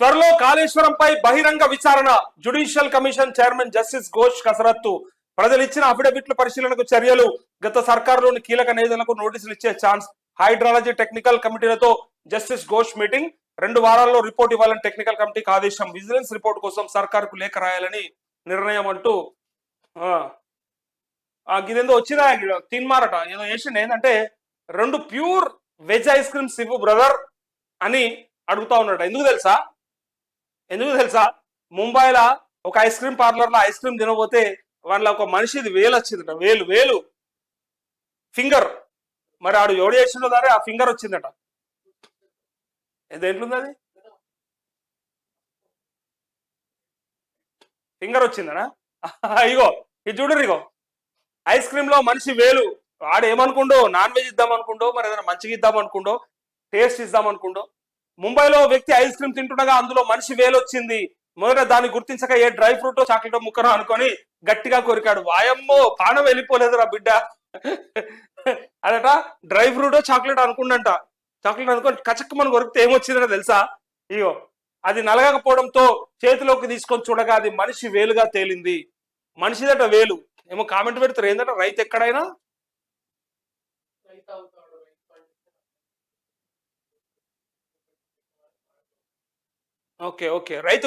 త్వరలో కాళేశ్వరంపై బహిరంగ విచారణ. Judicial commission chairman justice Ghosh కసరత్తు. ప్రజలు ఇచ్చిన అఫిడవిట్ల పరిశీలనకు చర్యలు. గత సర్కారులోని కీలక నేతలకు నోటీసులు ఇచ్చే ఛాన్స్. హైడ్రాలజీ టెక్నికల్ కమిటీలతో జస్టిస్ ఘోష్ మీటింగ్ రెండు వారాల్లో రిపోర్ట్ ఇవ్వాలని టెక్నికల్ కమిటీకి ఆదేశం. విజిలెన్స్ రిపోర్ట్ కోసం సర్కార్కు లేఖ రాయాలని నిర్ణయం అంటూ ఆ, ఇదేందో వచ్చినా తిన్మారట. ఏదో వేసిండు ఏంటంటే రెండు ప్యూర్ వెజ్ ఐస్ క్రీమ్స్ ఇవ్వు బ్రదర్ అని అడుగుతా ఉన్నాడు ఎందుకు తెలుసా? ఎందుకు తెలుసా? ముంబైలో ఒక ఐస్ క్రీమ్ పార్లర్లో ఐస్ క్రీమ్ తినబోతే వాళ్ళ ఒక మనిషిది వేలు వచ్చిందట. వేలు వేలు. ఫింగర్. మరి ఆడు ఎవడు చేసిండో దారే ఆ ఫింగర్ వచ్చిందట. దేంట్లుంది అది? ఫింగర్ వచ్చిందనా? ఇగో ఇది చూడరు ఇగో. ఐస్ క్రీమ్లో మనిషి వేలు. వాడు ఏమనుకుండో? నాన్ వెజ్ ఇద్దాం అనుకుండో మరి ఏదైనా మంచిగా ఇద్దాం అనుకుండో టేస్ట్ ఇద్దాం అనుకుండో ముంబైలో వ్యక్తి ఐస్ క్రీమ్ తింటుండగా అందులో మనిషి వేలు వచ్చింది మొదట దాన్ని గుర్తించక ఏ డ్రై ఫ్రూట్ చాక్లెట్ ముక్కనో అనుకొని గట్టిగా కొరికాడు. వాయమ్మో పానం వెళ్ళిపోలేదురా బిడ్డ. అదట డ్రై ఫ్రూట్ చాక్లెట్ అనుకుండంట. చాక్లెట్ అనుకొని కచక్ మనం కొరికితే ఏమొచ్చిందో తెలుసా? ఇగో అది నలగకపోవడంతో చేతిలోకి తీసుకొని చూడగా అది మనిషి వేలుగా తేలింది. మనిషిదట వేలు. ఏమో కామెంట్ పెడతారు ఏంటంటే రైతు ఎక్కడైనా? Okay okay. రైతు